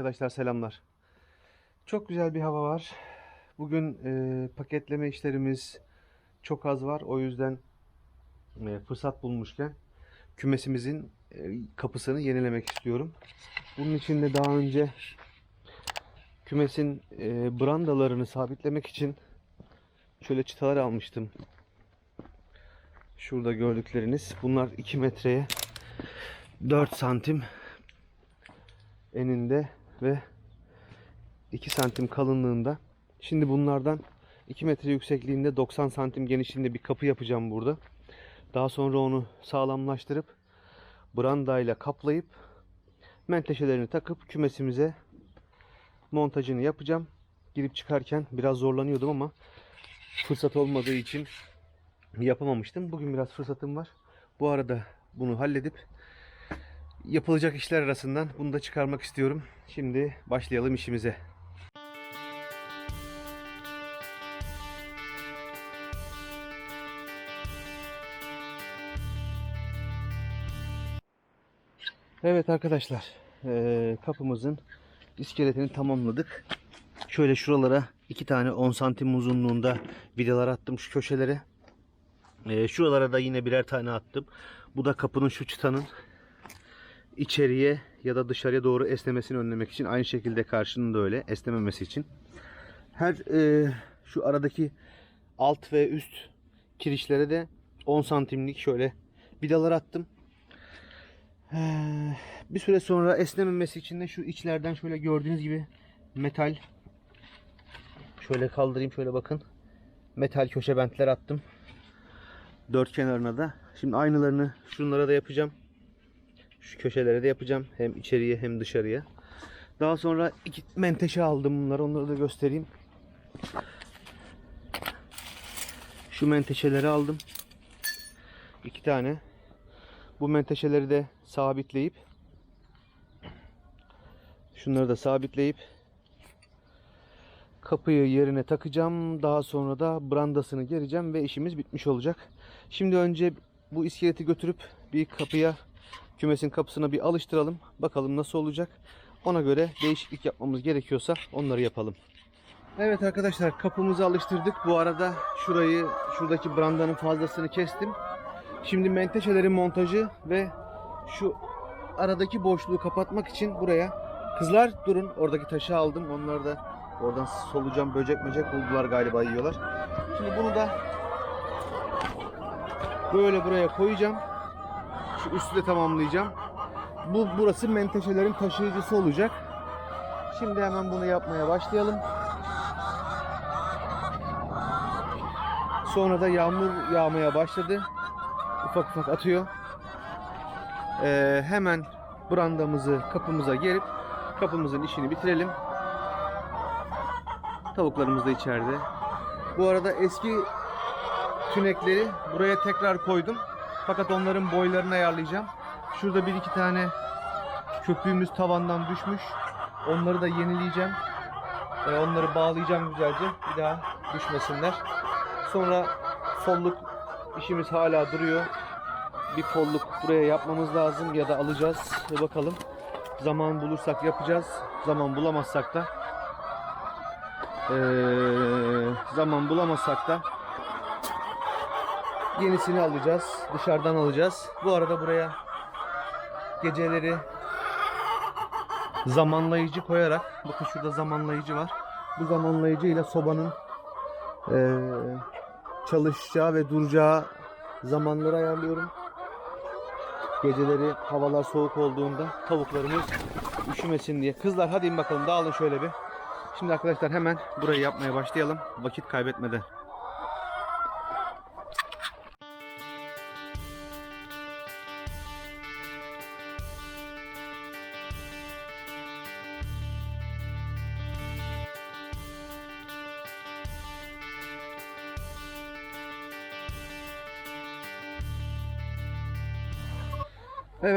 arkadaşlar selamlar. Çok güzel bir hava var. Bugün e, paketleme işlerimiz çok az var. O yüzden e, fırsat bulmuşken kümesimizin e, kapısını yenilemek istiyorum. Bunun için de daha önce kümesin e, brandalarını sabitlemek için şöyle çıtalar almıştım. Şurada gördükleriniz. Bunlar 2 metreye 4 santim eninde ve 2 santim kalınlığında. Şimdi bunlardan 2 metre yüksekliğinde 90 santim genişliğinde bir kapı yapacağım burada. Daha sonra onu sağlamlaştırıp brandayla kaplayıp menteşelerini takıp kümesimize montajını yapacağım. Girip çıkarken biraz zorlanıyordum ama fırsat olmadığı için yapamamıştım. Bugün biraz fırsatım var. Bu arada bunu halledip yapılacak işler arasından bunu da çıkarmak istiyorum. Şimdi başlayalım işimize. Evet arkadaşlar, eee, kapımızın iskeletini tamamladık. Şöyle şuralara iki tane 10 santim uzunluğunda vidalar attım şu köşelere. Eee, şuralara da yine birer tane attım. Bu da kapının şu çıtanın içeriye ya da dışarıya doğru esnemesini önlemek için aynı şekilde karşının da öyle esnememesi için. Her e, şu aradaki alt ve üst kirişlere de 10 santimlik şöyle vidalar attım. Eee, Bir süre sonra esnememesi için de şu içlerden şöyle gördüğünüz gibi metal şöyle kaldırayım şöyle bakın. Metal köşe bentler attım. Dört kenarına da. Şimdi aynılarını şunlara da yapacağım. Şu köşelere de yapacağım. Hem içeriye hem dışarıya. Daha sonra iki menteşe aldım bunları. Onları da göstereyim. Şu menteşeleri aldım. İki tane. Bu menteşeleri de sabitleyip şunları da sabitleyip kapıyı yerine takacağım. Daha sonra da brandasını gereceğim ve işimiz bitmiş olacak. Şimdi önce bu iskeleti götürüp bir kapıya kümesin kapısına bir alıştıralım. Bakalım nasıl olacak. Ona göre değişiklik yapmamız gerekiyorsa onları yapalım. Evet arkadaşlar kapımızı alıştırdık. Bu arada şurayı şuradaki brandanın fazlasını kestim. Şimdi menteşelerin montajı ve şu aradaki boşluğu kapatmak için buraya kızlar durun oradaki taşı aldım. Onları da oradan solucan böcek böcek buldular galiba yiyorlar. Şimdi bunu da böyle buraya koyacağım. Şu üstü de tamamlayacağım. Bu burası menteşelerin taşıyıcısı olacak. Şimdi hemen bunu yapmaya başlayalım. Sonra da yağmur yağmaya başladı. Ufak ufak atıyor. Ee, hemen brandamızı kapımıza gerip kapımızın işini bitirelim. Tavuklarımız da içeride. Bu arada eski tünekleri buraya tekrar koydum. Fakat onların boylarını ayarlayacağım. Şurada bir iki tane köpüğümüz tavandan düşmüş. Onları da yenileyeceğim. Ee, onları bağlayacağım güzelce. Bir daha düşmesinler. Sonra folluk işimiz hala duruyor. Bir folluk buraya yapmamız lazım ya da alacağız. Ve bakalım. Zaman bulursak yapacağız. Zaman bulamazsak da ee, zaman bulamazsak da yenisini alacağız. Dışarıdan alacağız. Bu arada buraya geceleri zamanlayıcı koyarak bakın şurada zamanlayıcı var. Bu zamanlayıcı ile sobanın eee, çalışacağı ve duracağı zamanları ayarlıyorum. Geceleri havalar soğuk olduğunda tavuklarımız üşümesin diye. Kızlar hadi bakalım dağılın şöyle bir. Şimdi arkadaşlar hemen burayı yapmaya başlayalım. Vakit kaybetmeden.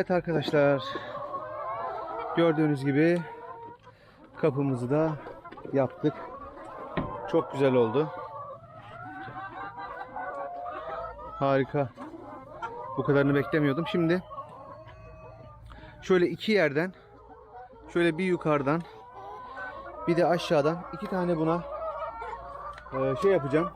Evet arkadaşlar. Gördüğünüz gibi kapımızı da yaptık. Çok güzel oldu. Harika. Bu kadarını beklemiyordum. Şimdi şöyle iki yerden şöyle bir yukarıdan bir de aşağıdan iki tane buna e, şey yapacağım.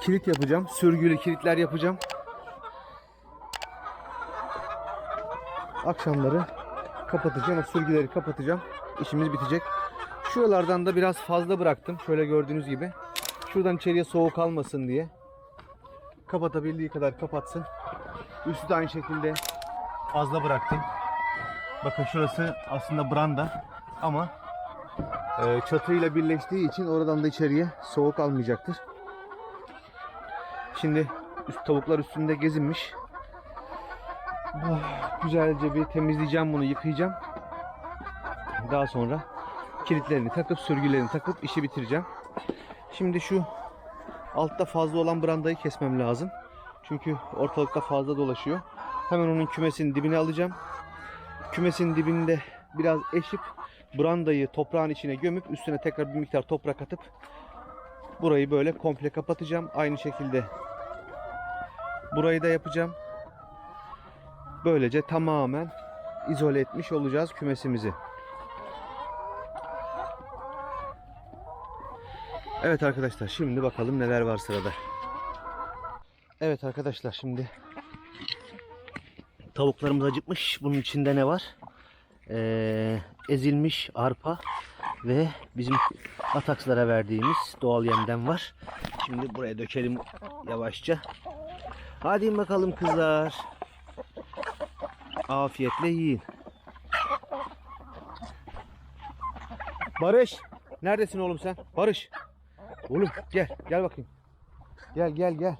Kilit yapacağım. Sürgülü kilitler yapacağım. Akşamları kapatacağım. O sürgüleri kapatacağım. İşimiz bitecek. Şuralardan da biraz fazla bıraktım. Şöyle gördüğünüz gibi. Şuradan içeriye soğuk almasın diye. Kapatabildiği kadar kapatsın. Üstü de aynı şekilde fazla bıraktım. Bakın şurası aslında branda ama e, çatıyla birleştiği için oradan da içeriye soğuk almayacaktır. Şimdi üst tavuklar üstünde gezinmiş. Oh, güzelce bir temizleyeceğim bunu, yıkayacağım. Daha sonra kilitlerini takıp sürgülerini takıp işi bitireceğim. Şimdi şu altta fazla olan brandayı kesmem lazım. Çünkü ortalıkta fazla dolaşıyor. Hemen onun kümesinin dibine alacağım. Kümesin dibinde biraz eşip brandayı toprağın içine gömüp üstüne tekrar bir miktar toprak atıp burayı böyle komple kapatacağım. Aynı şekilde burayı da yapacağım. Böylece tamamen izole etmiş olacağız kümesimizi. Evet arkadaşlar şimdi bakalım neler var sırada. Evet arkadaşlar şimdi tavuklarımız acıkmış. Bunun içinde ne var? Ee, ezilmiş arpa ve bizim atakslara verdiğimiz doğal yemden var. Şimdi buraya dökelim yavaşça. Hadi bakalım kızlar. Afiyetle yiyin. Barış. Neredesin oğlum sen? Barış. Oğlum gel. Gel bakayım. Gel gel gel.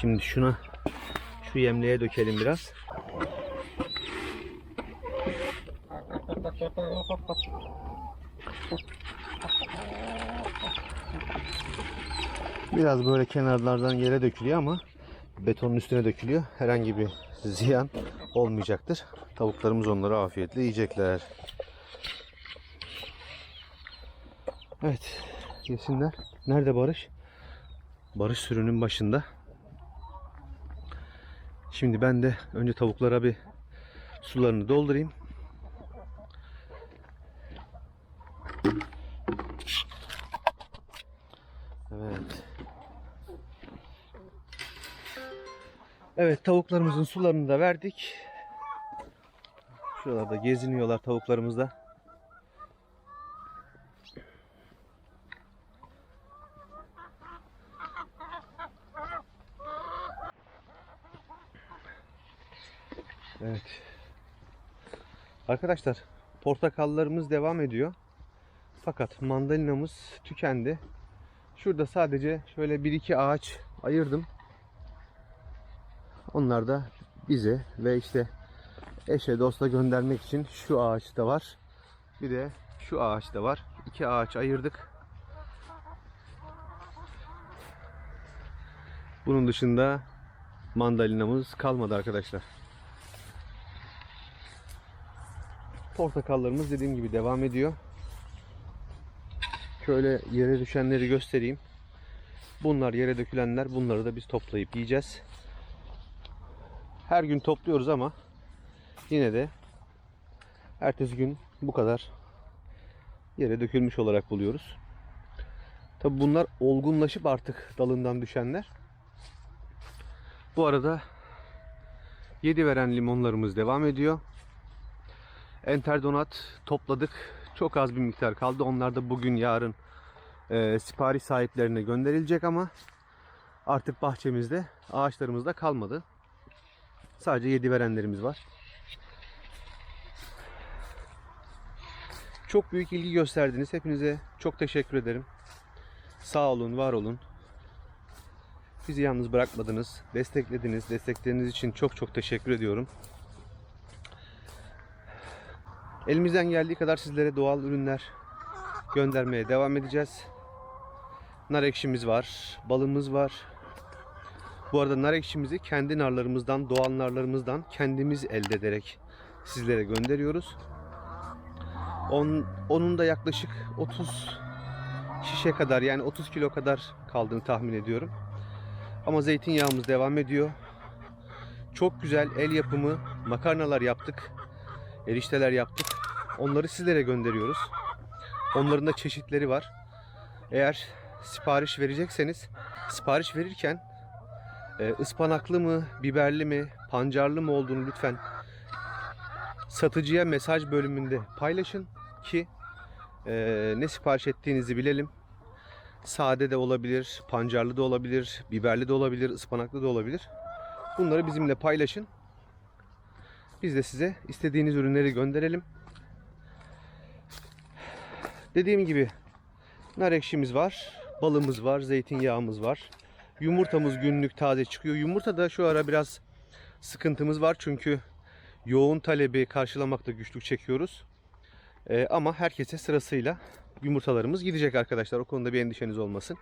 Şimdi şuna şu yemliğe dökelim biraz. Biraz böyle kenarlardan yere dökülüyor ama betonun üstüne dökülüyor. Herhangi bir ziyan olmayacaktır. Tavuklarımız onları afiyetle yiyecekler. Evet. Yesinler. Nerede Barış? Barış sürünün başında. Şimdi ben de önce tavuklara bir sularını doldurayım. Evet. Evet tavuklarımızın sularını da verdik. Şuralarda geziniyorlar tavuklarımız da. Evet. Arkadaşlar portakallarımız devam ediyor. Fakat mandalinamız tükendi. Şurada sadece şöyle bir iki ağaç ayırdım. Onlar da bize ve işte eşe dosta göndermek için şu ağaç da var. Bir de şu ağaç da var. İki ağaç ayırdık. Bunun dışında mandalinamız kalmadı arkadaşlar. Portakallarımız dediğim gibi devam ediyor. Şöyle yere düşenleri göstereyim. Bunlar yere dökülenler. Bunları da biz toplayıp yiyeceğiz. Her gün topluyoruz ama yine de ertesi gün bu kadar yere dökülmüş olarak buluyoruz. Tabi bunlar olgunlaşıp artık dalından düşenler. Bu arada 7 veren limonlarımız devam ediyor. Enterdonat topladık. Çok az bir miktar kaldı. Onlar da bugün yarın e, sipariş sahiplerine gönderilecek ama artık bahçemizde ağaçlarımızda kalmadı. Sadece yedi verenlerimiz var. Çok büyük ilgi gösterdiniz. Hepinize çok teşekkür ederim. Sağ olun, var olun. Bizi yalnız bırakmadınız. Desteklediniz. Destekleriniz için çok çok teşekkür ediyorum. Elimizden geldiği kadar sizlere doğal ürünler göndermeye devam edeceğiz. Nar ekşimiz var, balımız var. Bu arada nar ekşimizi kendi narlarımızdan, doğal narlarımızdan kendimiz elde ederek sizlere gönderiyoruz. On, onun da yaklaşık 30 şişe kadar yani 30 kilo kadar kaldığını tahmin ediyorum. Ama zeytinyağımız devam ediyor. Çok güzel el yapımı makarnalar yaptık. Erişteler yaptık. Onları sizlere gönderiyoruz. Onların da çeşitleri var. Eğer sipariş verecekseniz sipariş verirken e, ıspanaklı mı, biberli mi, pancarlı mı olduğunu lütfen satıcıya mesaj bölümünde paylaşın ki e, ne sipariş ettiğinizi bilelim. Sade de olabilir, pancarlı da olabilir, biberli de olabilir, ıspanaklı da olabilir. Bunları bizimle paylaşın. Biz de size istediğiniz ürünleri gönderelim. Dediğim gibi nar ekşimiz var, balımız var, zeytinyağımız var. Yumurtamız günlük taze çıkıyor. Yumurta da şu ara biraz sıkıntımız var çünkü yoğun talebi karşılamakta güçlük çekiyoruz. Ee, ama herkese sırasıyla yumurtalarımız gidecek arkadaşlar. O konuda bir endişeniz olmasın.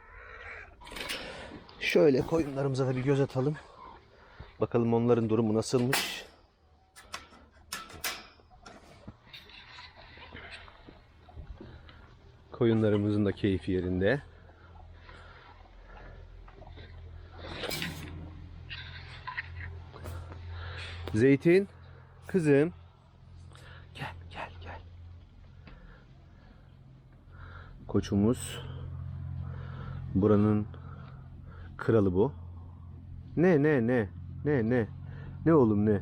Şöyle koyunlarımıza da bir göz atalım. Bakalım onların durumu nasılmış. Koyunlarımızın da keyfi yerinde. Zeytin, kızım. Gel, gel, gel. Koçumuz. Buranın kralı bu. Ne, ne, ne? Ne, ne? Ne oğlum ne?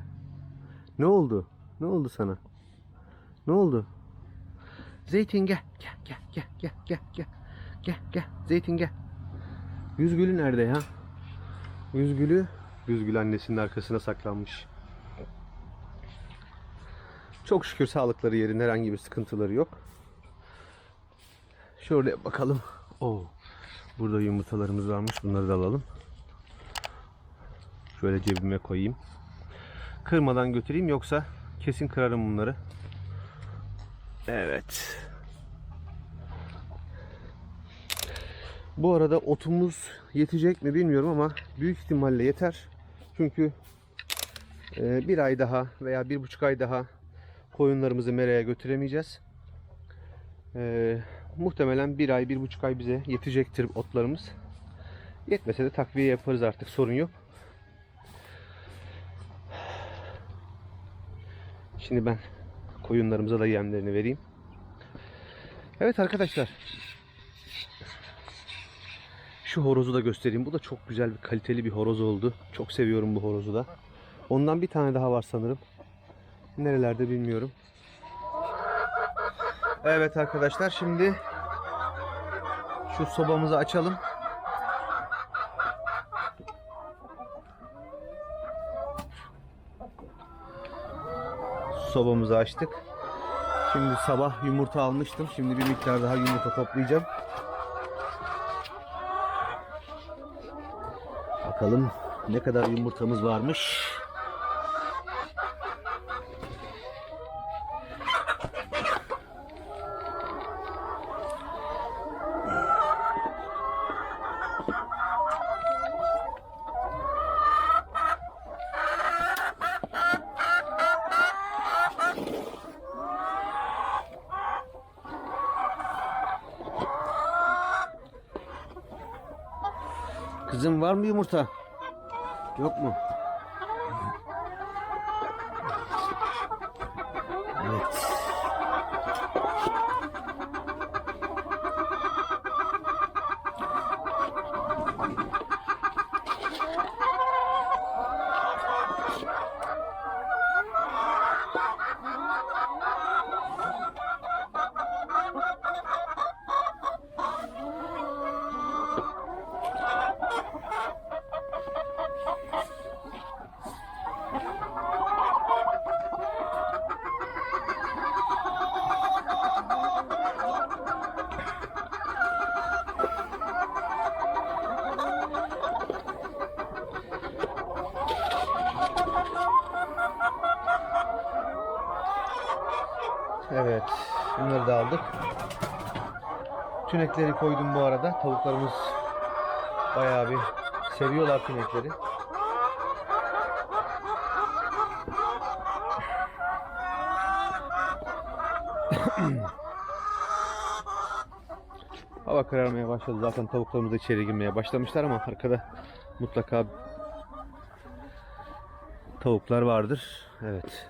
Ne oldu? Ne oldu sana? Ne oldu? Zeytin gel, gel, gel, gel, gel, gel, gel. Gel, gel. Zeytin gel. Yüzgülü nerede ya? Yüzgülü, Yüzgül annesinin arkasına saklanmış. Çok şükür sağlıkları yerinde herhangi bir sıkıntıları yok. Şöyle bakalım. Oo. Burada yumurtalarımız varmış. Bunları da alalım. Şöyle cebime koyayım. Kırmadan götüreyim yoksa kesin kırarım bunları. Evet. Bu arada otumuz yetecek mi bilmiyorum ama büyük ihtimalle yeter. Çünkü e, bir ay daha veya bir buçuk ay daha koyunlarımızı meraya götüremeyeceğiz. E, muhtemelen bir ay, bir buçuk ay bize yetecektir otlarımız. Yetmese de takviye yaparız artık sorun yok. Şimdi ben koyunlarımıza da yemlerini vereyim. Evet arkadaşlar. Şu horozu da göstereyim. Bu da çok güzel bir kaliteli bir horoz oldu. Çok seviyorum bu horozu da. Ondan bir tane daha var sanırım. Nerelerde bilmiyorum. Evet arkadaşlar şimdi şu sobamızı açalım. Sobamızı açtık. Şimdi sabah yumurta almıştım. Şimdi bir miktar daha yumurta toplayacağım. Bakalım ne kadar yumurtamız varmış. Kızım var mı yumurta? Yok mu? Evet. Bunları da aldık. Tünekleri koydum bu arada. Tavuklarımız bayağı bir seviyorlar tünekleri. Hava kararmaya başladı. Zaten tavuklarımız da içeri girmeye başlamışlar ama arkada Mutlaka tavuklar vardır. Evet.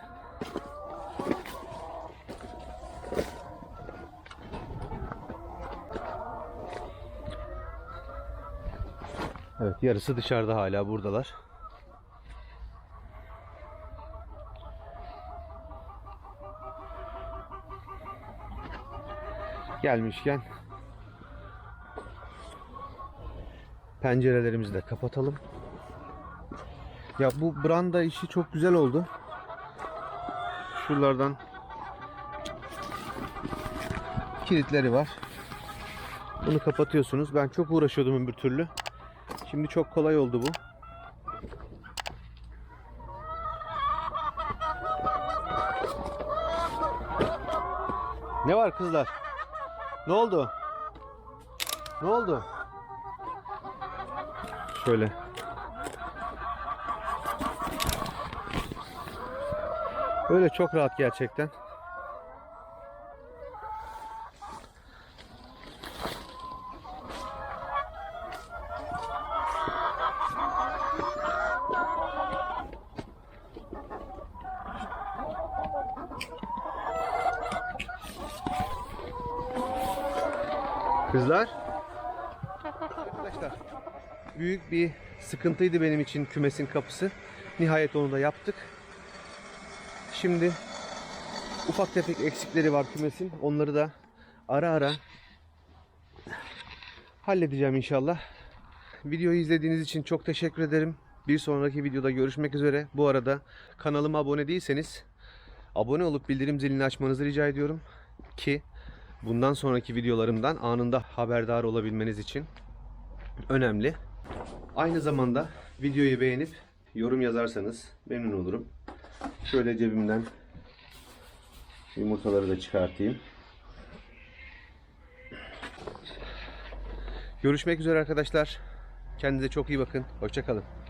Evet, yarısı dışarıda hala buradalar. Gelmişken pencerelerimizi de kapatalım. Ya bu branda işi çok güzel oldu. Şuralardan kilitleri var. Bunu kapatıyorsunuz. Ben çok uğraşıyordum bir türlü. Şimdi çok kolay oldu bu. Ne var kızlar? Ne oldu? Ne oldu? Şöyle. Böyle çok rahat gerçekten. Kızlar. Arkadaşlar büyük bir sıkıntıydı benim için kümesin kapısı. Nihayet onu da yaptık. Şimdi ufak tefek eksikleri var kümesin. Onları da ara ara halledeceğim inşallah. Videoyu izlediğiniz için çok teşekkür ederim. Bir sonraki videoda görüşmek üzere. Bu arada kanalıma abone değilseniz abone olup bildirim zilini açmanızı rica ediyorum ki bundan sonraki videolarımdan anında haberdar olabilmeniz için önemli. Aynı zamanda videoyu beğenip yorum yazarsanız memnun olurum. Şöyle cebimden yumurtaları da çıkartayım. Görüşmek üzere arkadaşlar. Kendinize çok iyi bakın. Hoşçakalın.